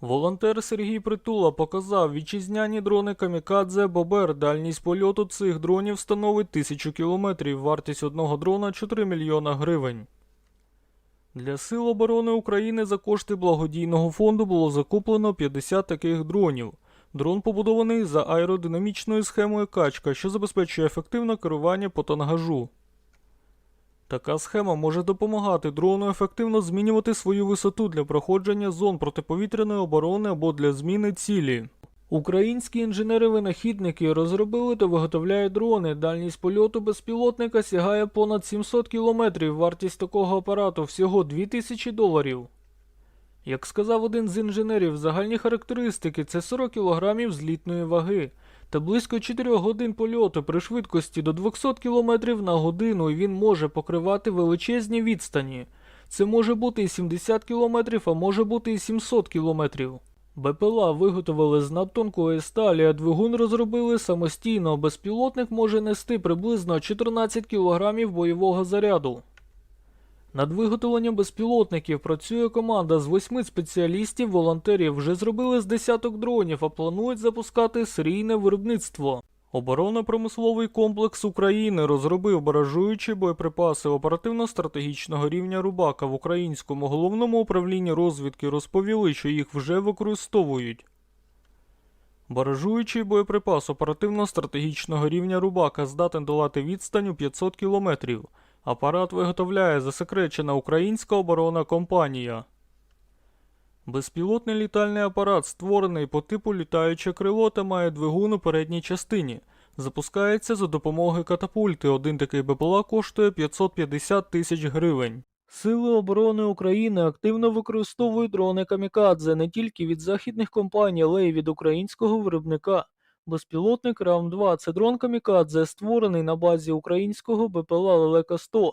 Волонтер Сергій Притула показав вітчизняні дрони Камікадзе Бобер. Дальність польоту цих дронів становить 1000 кілометрів, вартість одного дрона 4 мільйона гривень. Для Сил оборони України за кошти благодійного фонду було закуплено 50 таких дронів. Дрон побудований за аеродинамічною схемою качка, що забезпечує ефективне керування по тангажу. Така схема може допомагати дрону ефективно змінювати свою висоту для проходження зон протиповітряної оборони або для зміни цілі. Українські інженери-винахідники розробили та виготовляють дрони. Дальність польоту безпілотника сягає понад 700 кілометрів. Вартість такого апарату всього 2000 доларів. Як сказав один з інженерів, загальні характеристики це 40 кг злітної ваги та близько 4 годин польоту при швидкості до 200 км на годину він може покривати величезні відстані. Це може бути і 70 км, а може бути і 700 км. БПЛА виготовили з надтонкої сталі, а двигун розробили самостійно. Безпілотник може нести приблизно 14 кг бойового заряду. Над виготовленням безпілотників працює команда з восьми спеціалістів, волонтерів вже зробили з десяток дронів, а планують запускати серійне виробництво. Оборонно-промисловий комплекс України розробив баражуючі боєприпаси оперативно-стратегічного рівня Рубака в українському головному управлінні розвідки розповіли, що їх вже використовують. Баражуючий боєприпас оперативно-стратегічного рівня Рубака здатен долати відстань у 500 кілометрів. Апарат виготовляє засекречена українська оборонна компанія. Безпілотний літальний апарат створений по типу літаюче крило та має двигун у передній частині. Запускається за допомогою катапульти. Один такий БПЛА коштує 550 тисяч гривень. Сили оборони України активно використовують дрони Камікадзе не тільки від західних компаній, але й від українського виробника. Безпілотник РАМ-2 це дрон Камікадзе, створений на базі українського БПЛА Лелека-100.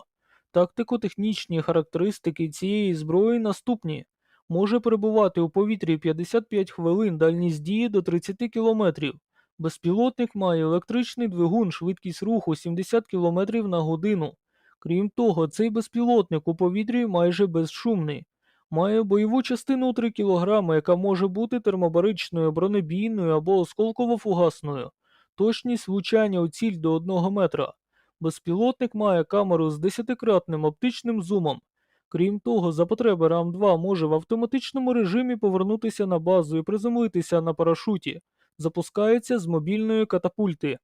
Тактико-технічні характеристики цієї зброї наступні. Може перебувати у повітрі 55 хвилин, дальність дії до 30 км. Безпілотник має електричний двигун, швидкість руху 70 км на годину. Крім того, цей безпілотник у повітрі майже безшумний. Має бойову частину у 3 кг, яка може бути термобаричною, бронебійною або осколково-фугасною. Точність влучання у ціль до 1 метра. Безпілотник має камеру з 10-кратним оптичним зумом. Крім того, за потреби РАМ-2 може в автоматичному режимі повернутися на базу і приземлитися на парашуті. Запускається з мобільної катапульти.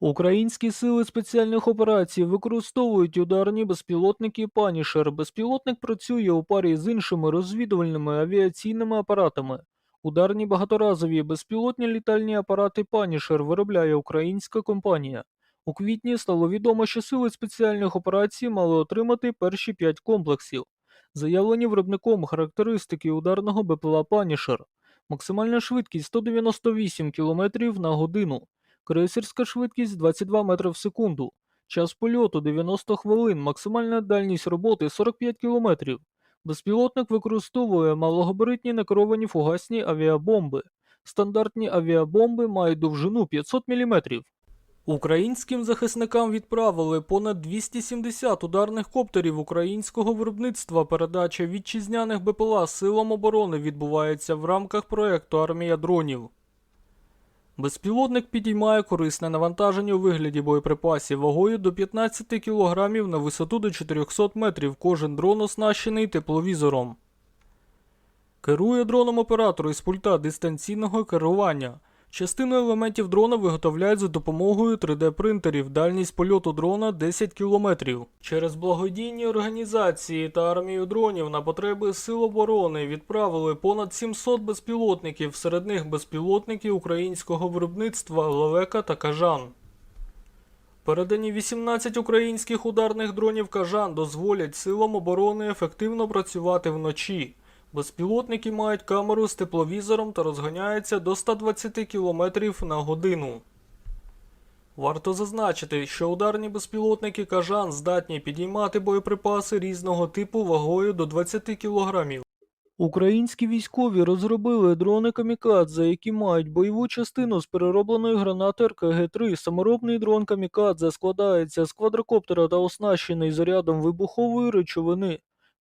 Українські сили спеціальних операцій використовують ударні безпілотники Панішер. Безпілотник працює у парі з іншими розвідувальними авіаційними апаратами. Ударні багаторазові безпілотні літальні апарати Панішер виробляє українська компанія. У квітні стало відомо, що сили спеціальних операцій мали отримати перші п'ять комплексів. Заявлені виробником характеристики ударного БПЛА Панішер. Максимальна швидкість 198 км на годину. Крейсерська швидкість 22 метри в секунду. Час польоту 90 хвилин, максимальна дальність роботи 45 км. Безпілотник використовує малогабаритні некеровані фугасні авіабомби. Стандартні авіабомби мають довжину 500 мм. Українським захисникам відправили понад 270 ударних коптерів українського виробництва. Передача вітчизняних БПЛА силам оборони відбувається в рамках проекту Армія дронів. Безпілотник підіймає корисне навантаження у вигляді боєприпасів вагою до 15 кг на висоту до 400 метрів. Кожен дрон оснащений тепловізором. Керує дроном оператор із пульта дистанційного керування. Частину елементів дрона виготовляють за допомогою 3D-принтерів. Дальність польоту дрона 10 км. Через благодійні організації та армію дронів на потреби сил оборони відправили понад 700 безпілотників, серед них безпілотники українського виробництва Лелека та Кажан. Передані 18 українських ударних дронів Кажан дозволять силам оборони ефективно працювати вночі. Безпілотники мають камеру з тепловізором та розганяються до 120 км на годину. Варто зазначити, що ударні безпілотники Кажан здатні підіймати боєприпаси різного типу вагою до 20 кг. Українські військові розробили дрони Камікадзе, які мають бойову частину з переробленої гранати РКГ-3. Саморобний дрон Камікадзе складається з квадрокоптера та оснащений зарядом вибухової речовини.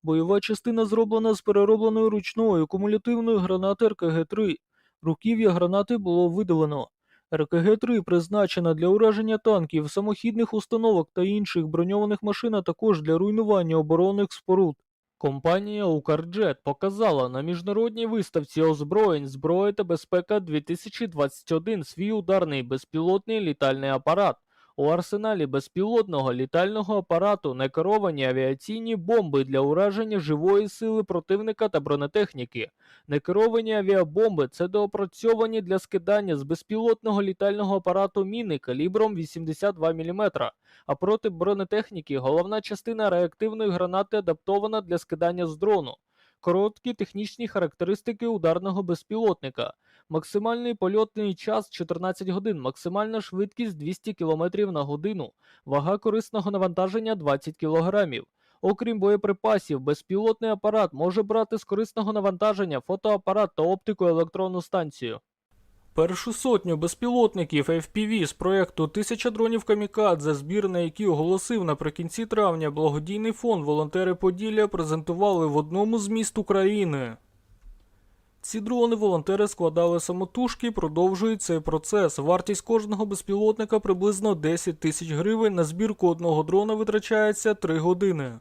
Бойова частина зроблена з переробленої ручної кумулятивної гранати РКГ-3. Руків'я гранати було видалено. РКГ-3 призначена для ураження танків, самохідних установок та інших броньованих машин, а також для руйнування оборонних споруд. Компанія Укрджет показала на міжнародній виставці озброєнь зброя та безпека 2021 свій ударний безпілотний літальний апарат. У арсеналі безпілотного літального апарату некеровані авіаційні бомби для ураження живої сили противника та бронетехніки. Некеровані авіабомби це доопрацьовані для скидання з безпілотного літального апарату міни калібром 82 мм, а проти бронетехніки головна частина реактивної гранати адаптована для скидання з дрону. Короткі технічні характеристики ударного безпілотника. Максимальний польотний час 14 годин, максимальна швидкість 200 км на годину, вага корисного навантаження 20 кг. Окрім боєприпасів, безпілотний апарат може брати з корисного навантаження фотоапарат та оптику електронну станцію. Першу сотню безпілотників FPV з проекту «Тисяча дронів Камікадзе», збір на який оголосив наприкінці травня благодійний фонд «Волонтери Поділля» презентували в одному з міст України. Ці дрони волонтери складали самотужки, продовжують цей процес. Вартість кожного безпілотника приблизно 10 тисяч гривень. На збірку одного дрона витрачається 3 години.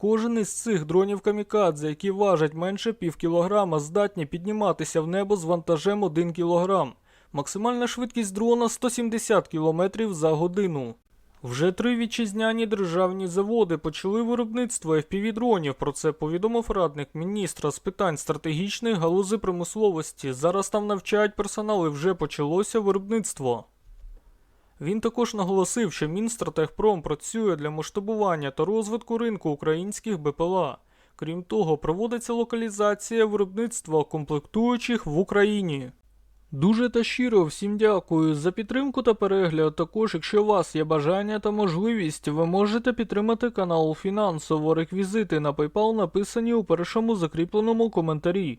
Кожен із цих дронів камікадзе, які важать менше пів кілограма, здатні підніматися в небо з вантажем 1 кілограм. Максимальна швидкість дрона 170 км за годину. Вже три вітчизняні державні заводи почали виробництво FPV-дронів. Про це повідомив радник міністра з питань стратегічної галузи промисловості. Зараз там навчають персонал і вже почалося виробництво. Він також наголосив, що Мінстратегпром працює для масштабування та розвитку ринку українських БПЛА. Крім того, проводиться локалізація виробництва комплектуючих в Україні. Дуже та щиро всім дякую за підтримку та перегляд. Також, якщо у вас є бажання та можливість, ви можете підтримати канал фінансово. Реквізити на PayPal написані у першому закріпленому коментарі.